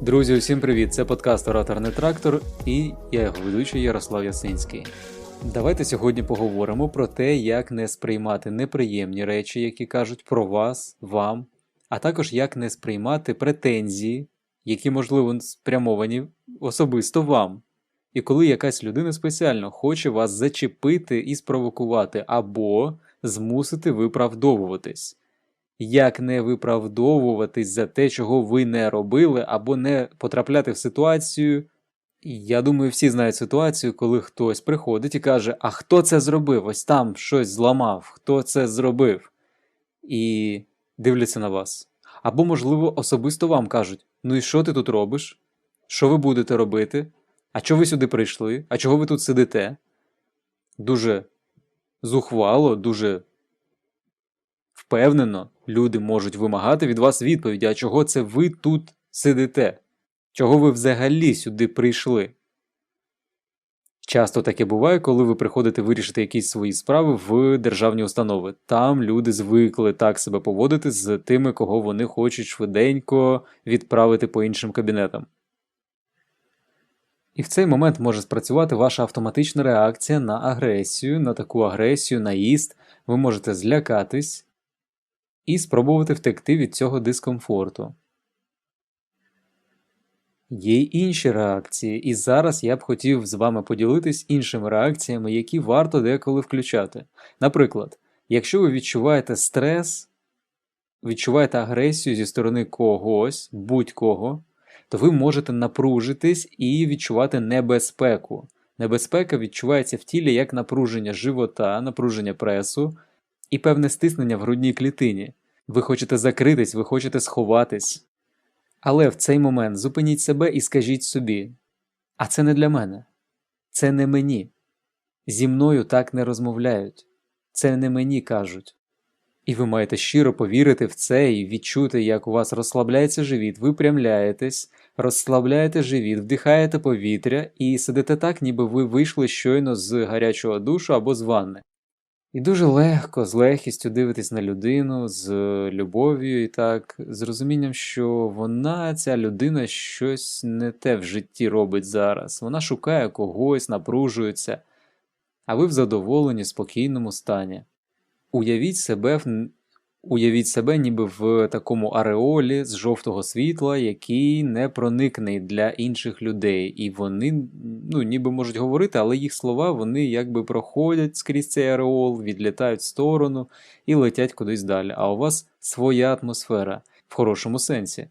Друзі, усім привіт! Це подкаст Ораторний трактор і я його ведучий Ярослав Ясинський. Давайте сьогодні поговоримо про те, як не сприймати неприємні речі, які кажуть про вас, вам, а також як не сприймати претензії, які, можливо, спрямовані особисто вам. І коли якась людина спеціально хоче вас зачепити і спровокувати, або змусити виправдовуватись. Як не виправдовуватись за те, чого ви не робили, або не потрапляти в ситуацію. Я думаю, всі знають ситуацію, коли хтось приходить і каже: А хто це зробив? Ось там щось зламав, хто це зробив? І дивляться на вас. Або, можливо, особисто вам кажуть: Ну і що ти тут робиш? Що ви будете робити? А чого ви сюди прийшли? А чого ви тут сидите? Дуже зухвало, дуже впевнено люди можуть вимагати від вас відповіді, а чого це ви тут сидите? Чого ви взагалі сюди прийшли? Часто таке буває, коли ви приходите вирішити якісь свої справи в державні установи. Там люди звикли так себе поводити з тими, кого вони хочуть швиденько відправити по іншим кабінетам. І в цей момент може спрацювати ваша автоматична реакція на агресію, на таку агресію, наїзд. Ви можете злякатись і спробувати втекти від цього дискомфорту. Є й інші реакції, і зараз я б хотів з вами поділитись іншими реакціями, які варто деколи включати. Наприклад, якщо ви відчуваєте стрес, відчуваєте агресію зі сторони когось, будь-кого, то ви можете напружитись і відчувати небезпеку. Небезпека відчувається в тілі як напруження живота, напруження пресу і певне стиснення в грудній клітині. Ви хочете закритись, ви хочете сховатись. Але в цей момент зупиніть себе і скажіть собі: а це не для мене, це не мені. Зі мною так не розмовляють, це не мені кажуть. І ви маєте щиро повірити в це і відчути, як у вас розслабляється живіт, випрямляєтесь, розслабляєте живіт, вдихаєте повітря і сидите так, ніби ви вийшли щойно з гарячого душу або з ванни. І дуже легко, з легкістю дивитись на людину, з любов'ю і так, з розумінням, що вона, ця людина, щось не те в житті робить зараз. Вона шукає когось, напружується, а ви в задоволенні, спокійному стані. Уявіть себе в Уявіть себе ніби в такому ареолі з жовтого світла, який не проникний для інших людей. І вони ну, ніби можуть говорити, але їх слова вони якби проходять скрізь цей ареол, відлітають в сторону і летять кудись далі. А у вас своя атмосфера в хорошому сенсі.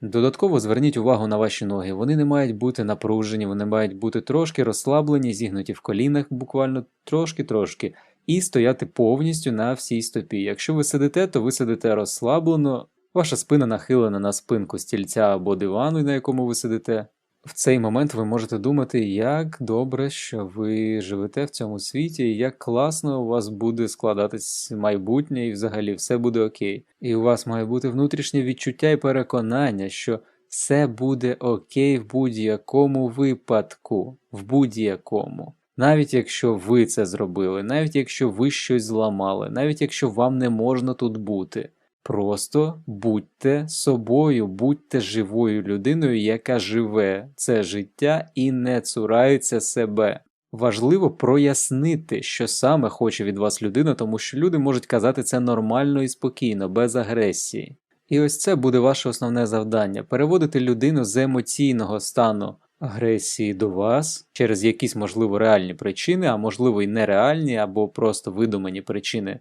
Додатково зверніть увагу на ваші ноги. Вони не мають бути напружені, вони мають бути трошки розслаблені, зігнуті в колінах, буквально трошки-трошки і стояти повністю на всій стопі. Якщо ви сидите, то ви сидите розслаблено, ваша спина нахилена на спинку стільця або дивану, на якому ви сидите. В цей момент ви можете думати, як добре, що ви живете в цьому світі, і як класно у вас буде складатись майбутнє і взагалі все буде окей. І у вас має бути внутрішнє відчуття і переконання, що все буде окей в будь-якому випадку, в будь-якому. Навіть якщо ви це зробили, навіть якщо ви щось зламали, навіть якщо вам не можна тут бути. Просто будьте собою, будьте живою людиною, яка живе це життя і не цурається себе. Важливо прояснити, що саме хоче від вас людина, тому що люди можуть казати це нормально і спокійно, без агресії. І ось це буде ваше основне завдання переводити людину з емоційного стану агресії до вас через якісь, можливо, реальні причини, а можливо і нереальні, або просто видумані причини,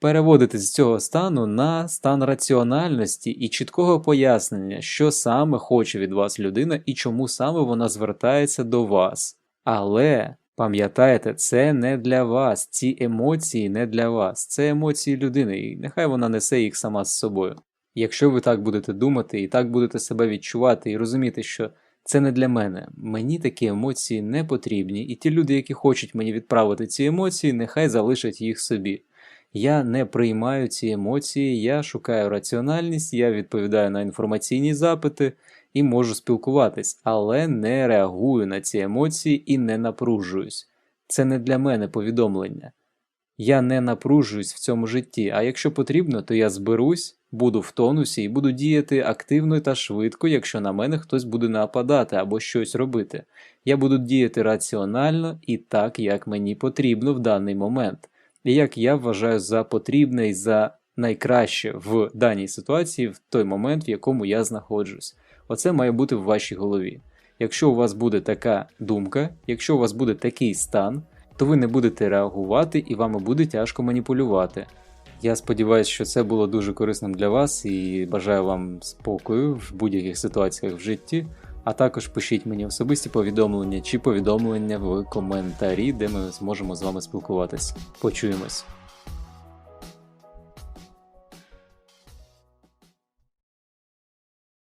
переводити з цього стану на стан раціональності і чіткого пояснення, що саме хоче від вас людина і чому саме вона звертається до вас. Але. Пам'ятайте, це не для вас, ці емоції не для вас, це емоції людини, і нехай вона несе їх сама з собою. Якщо ви так будете думати і так будете себе відчувати і розуміти, що це не для мене. Мені такі емоції не потрібні, і ті люди, які хочуть мені відправити ці емоції, нехай залишать їх собі. Я не приймаю ці емоції, я шукаю раціональність, я відповідаю на інформаційні запити і можу спілкуватись, але не реагую на ці емоції і не напружуюсь. Це не для мене повідомлення. Я не напружуюсь в цьому житті, а якщо потрібно, то я зберусь, буду в тонусі і буду діяти активно та швидко, якщо на мене хтось буде нападати або щось робити. Я буду діяти раціонально і так, як мені потрібно в даний момент, і як я вважаю за потрібне і за найкраще в даній ситуації в той момент, в якому я знаходжусь. Оце має бути в вашій голові. Якщо у вас буде така думка, якщо у вас буде такий стан, то ви не будете реагувати і вами буде тяжко маніпулювати. Я сподіваюся, що це було дуже корисним для вас і бажаю вам спокою в будь-яких ситуаціях в житті. А також пишіть мені особисті повідомлення чи повідомлення в коментарі, де ми зможемо з вами спілкуватись. Почуємось.